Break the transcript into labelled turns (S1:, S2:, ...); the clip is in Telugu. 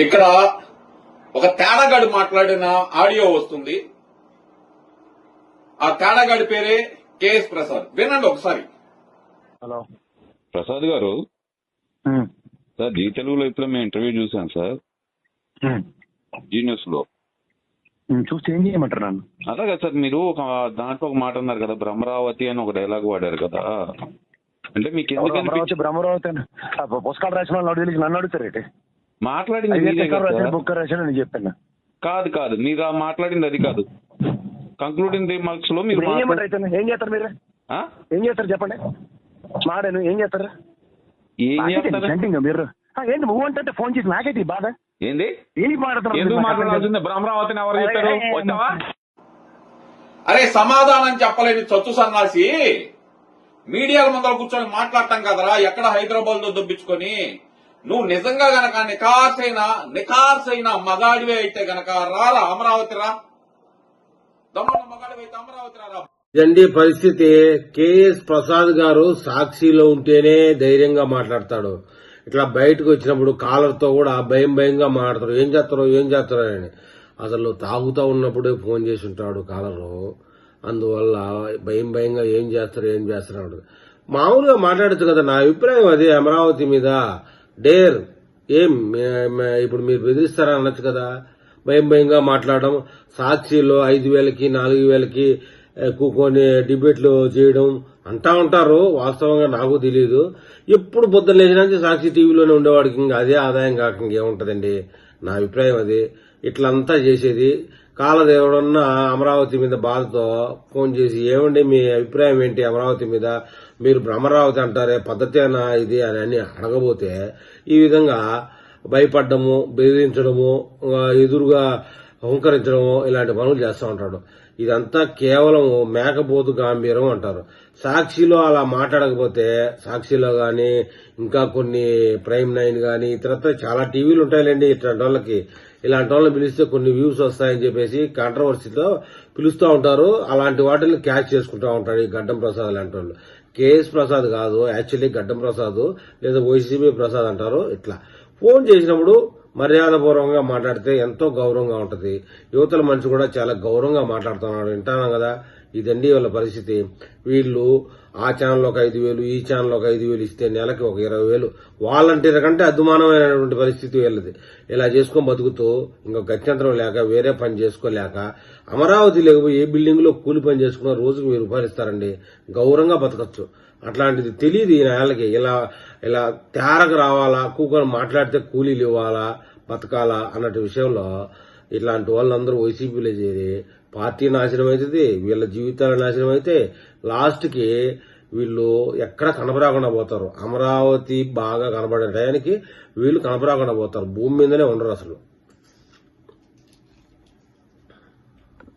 S1: ఇక్కడ ఒక తేడాగాడు మాట్లాడిన ఆడియో వస్తుంది. ఆ తేడాగాడి పేరే కేఎస్ ప్రసాద్. వినండి ఒకసారి.
S2: హలో.
S3: ప్రసాద్ గారు సార్ జీ తెలుగులో ఇప్పుడు మేము ఇంటర్వ్యూ చూసాం సార్. జీ
S2: న్యూస్లో చూస్తే ఏం చేయమంటారు నన్ను?
S3: అదే కదా సార్ మీరు ఒక దాంట్లో ఒక మాట అన్నారు కదా బ్రహ్మరావతి అని ఒక డైలాగ్ వాడారు కదా. అంటే మీకు ఎందుకు
S2: బ్రహ్మరావతి పు- పుస్తకాలు రాసిన వాళ్ళు నన్ను అడుగుతారు
S3: మాట్లాడింది
S2: అయితే
S3: మీరే
S2: పుస్తకాలు
S3: కదా
S2: రాసిన
S3: సార్.
S2: బుక్ రాసిన నేను చెప్పాను.
S3: కాదు కాదు. మీరు మాట్లాడింది అది కాదు. కంక్లూడింగ్ రిమార్క్స్లో మీరు
S2: ఏం ఏం చేస్తారు మీరు? ఏం చేస్తారు చెప్పండి? మాడాను ఏం చేస్తారు?
S3: ఏం చేస్తారు?
S2: మీరు? ఏంటి? నువ్వు అంటే ఫోన్ చేసి నాకైతే ఈ బాధ?
S3: ఏంది?
S2: కాదు.
S3: మాట్లాడాల్సింది? బ్రహ్మరావతిని ఎవరు చెప్పారు? వచ్చావా?
S1: అరే సమాధానం చెప్పలేని చచ్చు సన్నాసి. మీడియాల ముందర కూర్చొని మాట్లాడటం కదరా? ఎక్కడ హైదరాబాద్లో దొబ్బించుకొని? నువ్వు నిజంగా గనక నికార్సైన నికార్సైన మగాడివే అయితే గనక రారా అమరావతి రా. దమ్మున్న మగాడివి అయితే అమరావతి రా
S4: ఇదండి పరిస్థితి. కేఎస్ ప్రసాద్ గారు సాక్షిలో ఉంటేనే ధైర్యంగా మాట్లాడతాడు. ఇట్లా బయటకు వచ్చినప్పుడు కాలర్తో కూడా భయం భయంగా మాట్లాడతారు ఏం చేస్తారో ఏం చేస్తారో అని. అసలు తాగుతూ ఉన్నప్పుడే ఫోన్ చేసి ఉంటాడు కాలరు. అందువల్ల భయం భయంగా ఏం చేస్తారు ఏం చేస్తున్నాడు మామూలుగా మాట్లాడచ్చు కదా నా అభిప్రాయం అది అమరావతి మీద. డేర్. ఏం? ఇప్పుడు మీరు బెదిరిస్తారా అనొచ్చు కదా. భయం భయంగా మాట్లాడడం. సాక్షిలో ఐదు వేలకి నాలుగు వేలకి కొన్ని డిబేట్లు చేయడం అంటా ఉంటారు. వాస్తవంగా నాకు తెలియదు ఎప్పుడు పొద్దున్న లేచినాక సాక్షి టీవీలోనే ఉండేవాడికి ఇంకా అదే ఆదాయం కాక ఇంకేముంటదండి. నా అభిప్రాయం అది. ఇట్లంతా చేసేది. కాలదేవుడన్న అమరావతి మీద బాధతో ఫోన్ చేసి ఏమండి మీ అభిప్రాయం ఏంటి అమరావతి మీద? మీరు భ్రమరావతి అంటారే పద్ధతేనా ఇది? అని అని అడగబోతే ఈ విధంగా భయపడ్డము బెదిరించడము ఎదురుగా హుంకరించడము ఇలాంటి పనులు చేస్తూ ఉంటాడు. ఇదంతా కేవలం మేకపోతు గాంభీరం అంటారు. సాక్షిలో అలా మాట్లాడకపోతే సాక్షిలో గాని ఇంకా కొన్ని ప్రైమ్ నైన్ గాని ఇతరత్ర చాలా టీవీలు ఉంటాయిలేండి ఇట్లాంటి వాళ్ళకి ఇలాంటి వాళ్ళని పిలిస్తే కొన్ని వ్యూస్ వస్తాయని చెప్పేసి కాంట్రవర్సీతో పిలుస్తూ ఉంటారు. అలాంటి వాటిని క్యాచ్ చేసుకుంటా ఉంటాడు ఈ గడ్డం ప్రసాద్ లాంటి వాళ్ళు. కేఎస్ ప్రసాద్ కాదు యాక్చువల్లీ గడ్డం ప్రసాద్ లేదా వైసీపీ ప్రసాద్ అంటారు ఇట్లా. ఫోన్ చేసినప్పుడు మర్యాదపూర్వకంగా మాట్లాడితే ఎంతో గౌరవంగా ఉంటుంది. యువతల మనిషి కూడా చాలా గౌరవంగా మాట్లాడుతున్నాడు. వింటాను కదా ఇదండి వాళ్ళ పరిస్థితి. వీళ్ళు ఆ ఛానల్ ఒక ఐదు వేలు ఈ ఛానల్ ఒక ఐదు వేలు ఇస్తే నెలకి ఒక ఇరవై వేలు. వాలంటీర్ కంటే అద్దుమానమైనటువంటి పరిస్థితి వీళ్ళది. ఇలా చేసుకొని బతుకుతూ ఇంకా గత్యంతరం లేక వేరే పని చేసుకోలేక అమరావతి లేకపోయి ఏ బిల్డింగ్లో కూలి పని చేసుకున్న రోజుకు వెయ్యి రూపాయలు ఇస్తారండి. గౌరవంగా బతకచ్చు. అట్లాంటిది తెలియదు ఈ నెలకి ఇలా ఇలా తేరకు రావాలా కూకొని మాట్లాడితే కూలీలు ఇవ్వాలా బతకాలా అన్నటి విషయంలో ఇట్లాంటి వాళ్ళందరూ వైసీపీలో చేరి పార్టీ నాశనం అవుతుంది వీళ్ళ జీవితాలు నాశనం అయితే లాస్ట్కి వీళ్ళు ఎక్కడ కనపరాకుండా పోతారు. అమరావతి బాగా కనబడే టయానికి వీళ్ళు కనపరాకుండా పోతారు. భూమి మీదనే ఉండరు అసలు.